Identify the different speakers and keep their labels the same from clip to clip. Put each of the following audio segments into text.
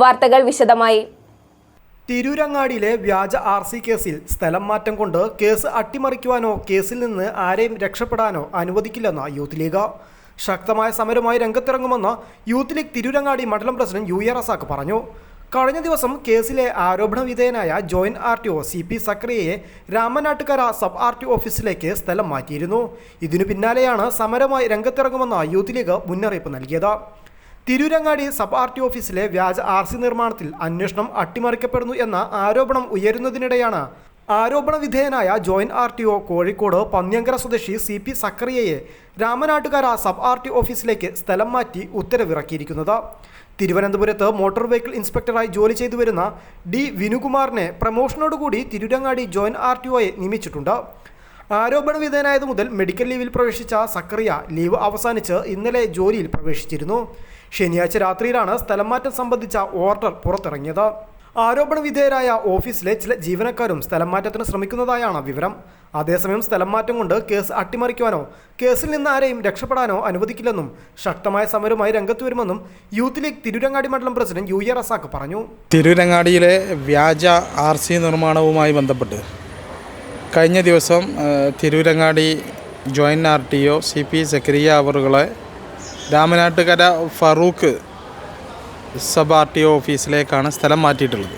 Speaker 1: വാർത്തകൾ വിശദമായി.
Speaker 2: തിരൂരങ്ങാടിയിലെ വ്യാജ ആർ സി കേസിൽ സ്ഥലം മാറ്റം കൊണ്ട് കേസ് അട്ടിമറിക്കുവാനോ കേസിൽ നിന്ന് ആരെയും രക്ഷപ്പെടാനോ അനുവദിക്കില്ലെന്ന് യൂത്ത് ലീഗ്. ശക്തമായ സമരമായി രംഗത്തിറങ്ങുമെന്ന് യൂത്ത് ലീഗ് തിരൂരങ്ങാടി മണ്ഡലം പ്രസിഡന്റ് യു എ റസാക്ക് പറഞ്ഞു. കഴിഞ്ഞ ദിവസം കേസിലെ ആരോപണ വിധേയനായ joint R T O C P സക്രിയയെ Ramanattukara sub R T ഓഫീസിലേക്ക് സ്ഥലം മാറ്റിയിരുന്നു. ഇതിനു പിന്നാലെയാണ് സമരമായി രംഗത്തിറങ്ങുമെന്ന യൂത്ത് ലീഗ് മുന്നറിയിപ്പ് നൽകിയത്. തിരൂരങ്ങാടി സബ് ആർ ടി ഓഫീസിലെ വ്യാജ ആർ സി നിർമ്മാണത്തിൽ അന്വേഷണം അട്ടിമറിക്കപ്പെടുന്നു എന്ന ആരോപണം ഉയരുന്നതിനിടെയാണ് ആരോപണ വിധേയനായ joint R T O Kozhikode Panniyankara സ്വദേശി സി പി സക്കറിയയെ രാമനാട്ടുകാര സബ് ആർ ടി ഓഫീസിലേക്ക് സ്ഥലം മാറ്റി ഉത്തരവിറക്കിയിരിക്കുന്നത്. തിരുവനന്തപുരത്ത് മോട്ടോർ വെഹിക്കിൾ ഇൻസ്പെക്ടറായി ജോലി ചെയ്തു വരുന്ന ഡി വിനുകുമാറിനെ പ്രമോഷനോടുകൂടി തിരൂരങ്ങാടി ജോയിന്റ് ആർ ടി ഒയെ നിയമിച്ചിട്ടുണ്ട്. ആരോപണ വിധേയനായതു മുതൽ മെഡിക്കൽ ലീവിൽ പ്രവേശിച്ച സക്കറിയ ലീവ് അവസാനിച്ച് ഇന്നലെ ജോലിയിൽ പ്രവേശിച്ചിരുന്നു. ശനിയാഴ്ച രാത്രിയിലാണ് സ്ഥലം മാറ്റം സംബന്ധിച്ച ഓർഡർ പുറത്തിറങ്ങിയത്. ആരോപണ വിധേയരായ ഓഫീസിലെ ചില ജീവനക്കാരും സ്ഥലം മാറ്റത്തിന് ശ്രമിക്കുന്നതായാണ് വിവരം. അതേസമയം സ്ഥലം മാറ്റം കൊണ്ട് കേസ് അട്ടിമറിക്കുവാനോ കേസിൽ നിന്ന് ആരെയും രക്ഷപ്പെടാനോ അനുവദിക്കില്ലെന്നും ശക്തമായ സമരവുമായി രംഗത്ത് വരുമെന്നും യൂത്ത് ലീഗ് തിരുരങ്ങാടി മണ്ഡലം പ്രസിഡന്റ് യു എ റസാക്ക് പറഞ്ഞു.
Speaker 3: തിരുരങ്ങാടിയിലെ വ്യാജ ആർ സി നിർമ്മാണവുമായി ബന്ധപ്പെട്ട് കഴിഞ്ഞ ദിവസം Tirurangadi Tirurangadi joint R T O C P Zakariya അവറുകളെ Ramanattukara Farook sub R T O ഓഫീസിലേക്കാണ് സ്ഥലം മാറ്റിയിട്ടുള്ളത്.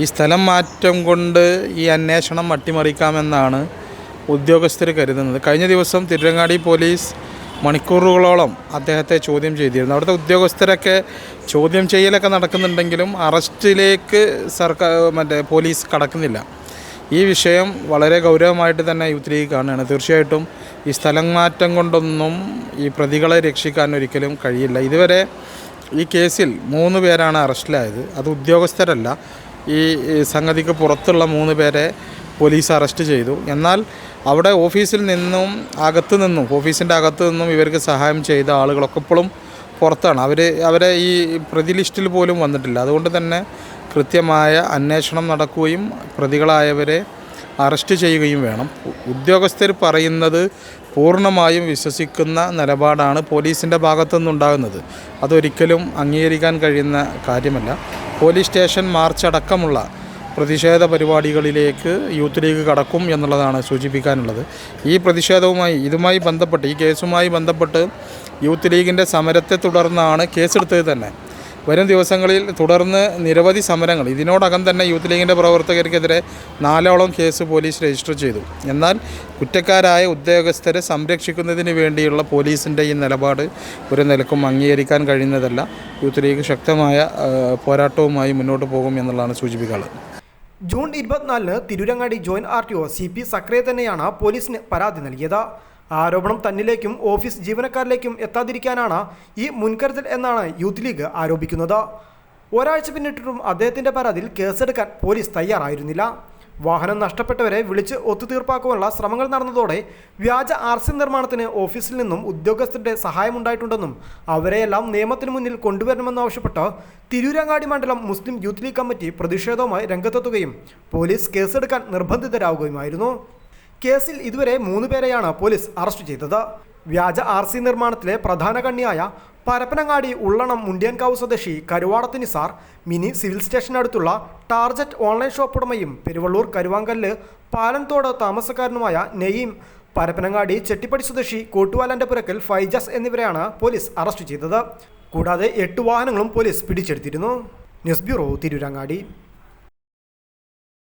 Speaker 3: ഈ സ്ഥലം മാറ്റം കൊണ്ട് ഈ അന്വേഷണം അട്ടിമറിക്കാമെന്നാണ് ഉദ്യോഗസ്ഥർ കരുതുന്നത്. കഴിഞ്ഞ ദിവസം തിരുരങ്ങാടി പോലീസ് മണിക്കൂറുകളോളം അദ്ദേഹത്തെ ചോദ്യം ചെയ്തിരുന്നു. അവിടുത്തെ ഉദ്യോഗസ്ഥരൊക്കെ ചോദ്യം ചെയ്യലൊക്കെ നടക്കുന്നുണ്ടെങ്കിലും അറസ്റ്റിലേക്ക് സർക്കാർ മറ്റേ പോലീസ് കടക്കുന്നില്ല. ഈ വിഷയം വളരെ ഗൗരവമായിട്ട് തന്നെ യൂത്ത് കാണുകയാണ്. തീർച്ചയായിട്ടും ഈ സ്ഥലം മാറ്റം കൊണ്ടൊന്നും ഈ പ്രതികളെ രക്ഷിക്കാൻ ഒരിക്കലും കഴിയില്ല. ഇതുവരെ ഈ കേസിൽ മൂന്ന് പേരാണ് അറസ്റ്റിലായത്. അത് ഉദ്യോഗസ്ഥരല്ല. ഈ സംഗതിക്ക് പുറത്തുള്ള മൂന്ന് പേരെ പോലീസ് അറസ്റ്റ് ചെയ്തു. എന്നാൽ അവിടെ ഓഫീസിൽ നിന്നും അകത്തു നിന്നും ഓഫീസിന്റെ അകത്തു നിന്നും ഇവർക്ക് സഹായം ചെയ്ത ആളുകളൊക്കെ ഇപ്പോഴും പുറത്താണ്. അവർ അവരെ ഈ പ്രതി ലിസ്റ്റിൽ പോലും വന്നിട്ടില്ല. അതുകൊണ്ട് തന്നെ കൃത്യമായ അന്വേഷണം നടക്കുകയും പ്രതികളായവരെ അറസ്റ്റ് ചെയ്യുകയും വേണം. ഉദ്യോഗസ്ഥർ പറയുന്നത് പൂർണമായും വിശ്വസിക്കുന്ന നിലപാടാണ് പോലീസിന്റെ ഭാഗത്തു നിന്നുണ്ടാകുന്നത് അതൊരിക്കലും അംഗീകരിക്കാൻ കഴിയുന്ന കാര്യമല്ല. പോലീസ് സ്റ്റേഷൻ മാർച്ച് അടക്കമുള്ള പ്രതിഷേധ പരിപാടികളിലേക്ക് യൂത്ത് ലീഗ് കടക്കും എന്നുള്ളതാണ് സൂചിപ്പിക്കാനുള്ളത്. ഈ പ്രതിഷേധവുമായി ഇതുമായി ബന്ധപ്പെട്ട് ഈ കേസുമായി ബന്ധപ്പെട്ട് യൂത്ത് ലീഗിന്റെ സമരത്തെ തുടർന്നാണ് കേസെടുത്തത് തന്നെ. വരും ദിവസങ്ങളിൽ തുടർന്ന് നിരവധി സമരങ്ങൾ. ഇതിനോടകം തന്നെ യൂത്ത് ലീഗിന്റെ പ്രവർത്തകർക്കെതിരെ നാലോളം കേസ് പോലീസ് രജിസ്റ്റർ ചെയ്തു. എന്നാൽ കുറ്റക്കാരായ ഉദ്യോഗസ്ഥരെ സംരക്ഷിക്കുന്നതിന് വേണ്ടിയുള്ള പോലീസിന്റെ ഈ നിലപാട് ഒരു നിലക്കും അംഗീകരിക്കാൻ കഴിയുന്നതല്ല. യൂത്ത് ലീഗ് ശക്തമായ പോരാട്ടവുമായി മുന്നോട്ട് പോകും എന്നുള്ളതാണ് സൂചിപ്പിക്കുന്നത്
Speaker 2: ജൂൺ ഇരുപത്തിനാലിന് Tirurangadi joint R T O C P Zakariya തന്നെയാണ് പോലീസിന് പരാതി നൽകിയത്. ആരോപണം തന്നിലേക്കും ഓഫീസ് ജീവനക്കാരിലേക്കും എത്താതിരിക്കാനാണ് ഈ മുൻകരുതൽ എന്നാണ് യൂത്ത് ലീഗ് ആരോപിക്കുന്നത്. ഒരാഴ്ച പിന്നിട്ടിട്ടും അദ്ദേഹത്തിന്റെ പരാതിയിൽ കേസെടുക്കാൻ പോലീസ് തയ്യാറായിരുന്നില്ല. വാഹനം നഷ്ടപ്പെട്ടവരെ വിളിച്ച് ഒത്തുതീർപ്പാക്കുവാനുള്ള ശ്രമങ്ങൾ നടന്നതോടെ വ്യാജ ആർ സി നിർമ്മാണത്തിന് ഓഫീസിൽ നിന്നും ഉദ്യോഗസ്ഥരുടെ സഹായമുണ്ടായിട്ടുണ്ടെന്നും അവരെയെല്ലാം നിയമത്തിന് മുന്നിൽ കൊണ്ടുവരണമെന്നാവശ്യപ്പെട്ട് തിരൂരങ്ങാടി മണ്ഡലം മുസ്ലിം യൂത്ത് ലീഗ് കമ്മിറ്റി പ്രതിഷേധവുമായി രംഗത്തെത്തുകയും പോലീസ് കേസെടുക്കാൻ നിർബന്ധിതരാവുകയുമായിരുന്നു. കേസിൽ ഇതുവരെ മൂന്ന് പേരെയാണ് പോലീസ് അറസ്റ്റ് ചെയ്തത്. വ്യാജ ആർ സി നിർമ്മാണത്തിലെ പ്രധാന കണ്ണിയായ പരപ്പനങ്ങാടി ഉള്ളണം മുണ്ടിയൻകാവ് സ്വദേശി കരുവാടത്ത് നിസാർ മിനി സിവിൽ സ്റ്റേഷനടുത്തുള്ള ടാർജറ്റ് ഓൺലൈൻ ഷോപ്പ് ഉടമയും പെരുവള്ളൂർ കരുവാങ്കല്ല് പാലൻതോട് താമസക്കാരനുമായ നെയ്യം പരപ്പനങ്ങാടി ചെട്ടിപ്പടി സ്വദേശി കോട്ടുവാലന്റെ പുരക്കൽ ഫൈജസ് എന്നിവരെയാണ് പോലീസ് അറസ്റ്റ് ചെയ്തത്. കൂടാതെ എട്ട് വാഹനങ്ങളും പോലീസ് പിടിച്ചെടുത്തിരുന്നു. News bureau Tirurangadi.